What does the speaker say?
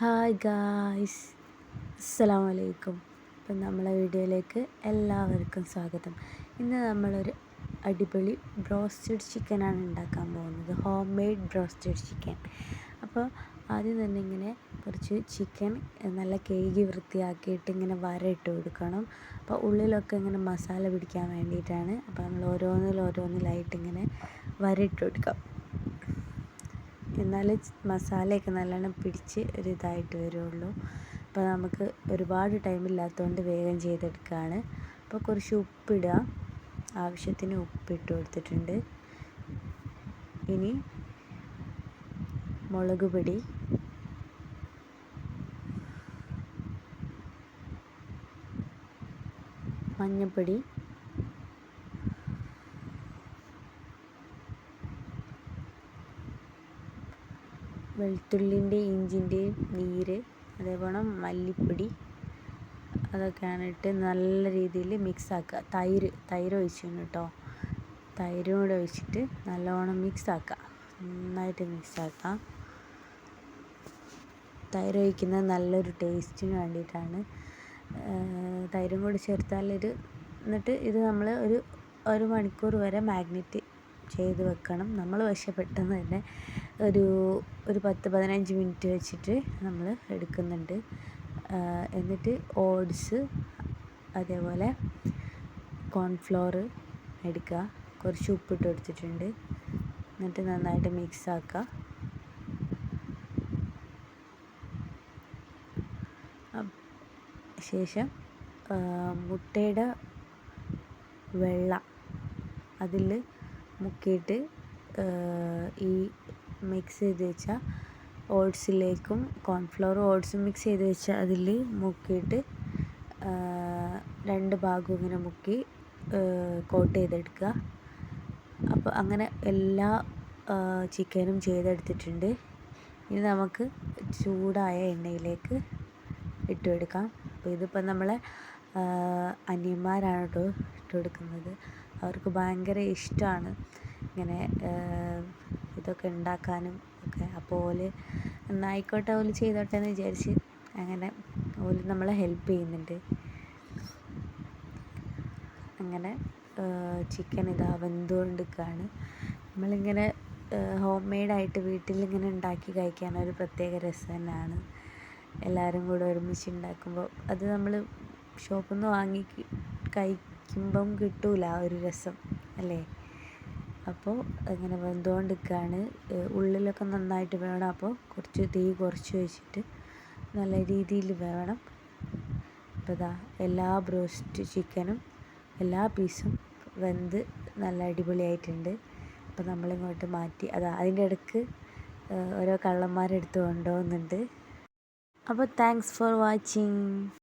Hi guys. അസ്സാം വലൈക്കും ഇപ്പം നമ്മളെ വീഡിയോയിലേക്ക് എല്ലാവർക്കും സ്വാഗതം. ഇന്ന് നമ്മളൊരു അടിപൊളി ബ്രോസ്റ്റഡ് ചിക്കനാണ് ഉണ്ടാക്കാൻ പോകുന്നത്. Home made broasted chicken. അപ്പോൾ ആദ്യം തന്നെ ഇങ്ങനെ കുറച്ച് ചിക്കൻ നല്ല കഴുകി വൃത്തിയാക്കിയിട്ട് ഇങ്ങനെ വരയിട്ട് കൊടുക്കണം. അപ്പോൾ ഉള്ളിലൊക്കെ ഇങ്ങനെ മസാല പിടിക്കാൻ വേണ്ടിയിട്ടാണ്. അപ്പോൾ നമ്മൾ ഓരോന്നിൽ ഓരോന്നിലായിട്ട് ഇങ്ങനെ വരയിട്ട് കൊടുക്കാം. എന്നാൽ മസാലയൊക്കെ നല്ലോണം പിടിച്ച് ഒരു ഇതായിട്ട് വരുള്ളൂ. അപ്പോൾ നമുക്ക് ഒരുപാട് ടൈമില്ലാത്തതുകൊണ്ട് വേഗം ചെയ്തെടുക്കുകയാണ് അപ്പോൾ കുറച്ച് ഉപ്പിടുക ആവശ്യത്തിന് ഉപ്പിട്ട് കൊടുത്തിട്ടുണ്ട്. ഇനി മുളക് പൊടി. മഞ്ഞൾപ്പൊടി വെളുത്തുള്ളിന്റെ ഇഞ്ചിന്റെയും നീര് അതേപോലെ മല്ലിപ്പൊടി അതൊക്കെയാണ് ഇട്ട് നല്ല രീതിയിൽ മിക്സ് ആക്കുക. തൈര് തൈര് ഒഴിച്ചു കേട്ടോ. തൈരും കൂടെ ഒഴിച്ചിട്ട് നല്ലോണം മിക്സ് ആക്കുക. നന്നായിട്ട് മിക്സ് ആക്കാം തൈര് ഒഴിക്കുന്നത് നല്ലൊരു ടേസ്റ്റിന് വേണ്ടിയിട്ടാണ്. തൈരും കൂടി ചേർത്താലൊരു എന്നിട്ട് ഇത് നമ്മൾ ഒരു ഒരു മണിക്കൂർ വരെ മാഗ്നറ്റ് ചെയ്ത് വെക്കണം. നമ്മൾ പക്ഷേ പെട്ടെന്ന് തന്നെ ഒരു ഒരു പത്ത് പതിനഞ്ച് മിനിറ്റ് വെച്ചിട്ട് നമ്മൾ എടുക്കുന്നുണ്ട്. എന്നിട്ട് ഓട്സ് അതേപോലെ കോൺഫ്ലോർ എടുക്കുക. കുറച്ച് ഉപ്പിട്ട് കൊടുത്തിട്ടുണ്ട് എന്നിട്ട് നന്നായിട്ട് മിക്സ് ആക്കുക. ശേഷം മുട്ടയുടെ വെള്ള അതിൽ മുക്കിയിട്ട് ഈ മിക്സ് ചെയ്ത് വെച്ച ഓട്സിലേക്കും കോൺഫ്ലവർ ഓട്സും മിക്സ് ചെയ്ത് വെച്ച അതിൽ മുക്കിയിട്ട് രണ്ട് ഭാഗവും ഇങ്ങനെ മുക്കി കോട്ട് ചെയ്തെടുക്കുക. അപ്പോൾ അങ്ങനെ എല്ലാ ചിക്കനും ചെയ്തെടുത്തിട്ടുണ്ട്. ഇനി നമുക്ക് ചൂടായ എണ്ണയിലേക്ക് ഇട്ട് കൊടുക്കാം അപ്പോൾ ഇതിപ്പോൾ നമ്മളെ അനിയന്മാരാണ് കേട്ടോ ഇട്ട് കൊടുക്കുന്നത് അവർക്ക് ഭയങ്കര ഇഷ്ടമാണ് ഇങ്ങനെ ഇതൊക്കെ ഉണ്ടാക്കാനും ഒക്കെ. അപ്പോൾ ഓൽ എന്നായിക്കോട്ടെ ഓൽ ചെയ്തോട്ടെ എന്ന് വിചാരിച്ച് അങ്ങനെ ഓൽ നമ്മളെ ഹെൽപ്പ് ചെയ്യുന്നുണ്ട്. അങ്ങനെ ചിക്കൻ ഇതാ വെന്തുകൊണ്ടിരിക്കുകയാണ് നമ്മളിങ്ങനെ ഹോം മെയ്ഡായിട്ട് വീട്ടിലിങ്ങനെ ഉണ്ടാക്കി കഴിക്കാൻ ഒരു പ്രത്യേക രസം തന്നെയാണ് എല്ലാവരും കൂടെ ഒരുമിച്ച് ഉണ്ടാക്കുമ്പോൾ അത് നമ്മൾ ഷോപ്പിൽ നിന്ന് വാങ്ങി കഴിക്കുമ്പം കിട്ടൂല ആ ഒരു രസം അല്ലേ? അപ്പോൾ അങ്ങനെ വെന്തുകൊണ്ടിരിക്കുകയാണ് ഉള്ളിലൊക്കെ നന്നായിട്ട് വേണം. അപ്പോൾ കുറച്ച് തീ കുറച്ച് വെച്ചിട്ട് നല്ല രീതിയിൽ വേണം. അപ്പോൾ ഇതാ എല്ലാ ബ്രോസ്റ്റ് ചിക്കനും എല്ലാ പീസും വെന്ത് നല്ല അടിപൊളിയായിട്ടുണ്ട്. അപ്പോൾ നമ്മളിങ്ങോട്ട് മാറ്റി അതാ അതിന്റെ ഇടയ്ക്ക് ഓരോ കള്ളന്മാരെടുത്ത് കൊണ്ടുപോകുന്നുണ്ട്. അപ്പോൾ താങ്ക്സ് ഫോർ വാച്ചിങ്.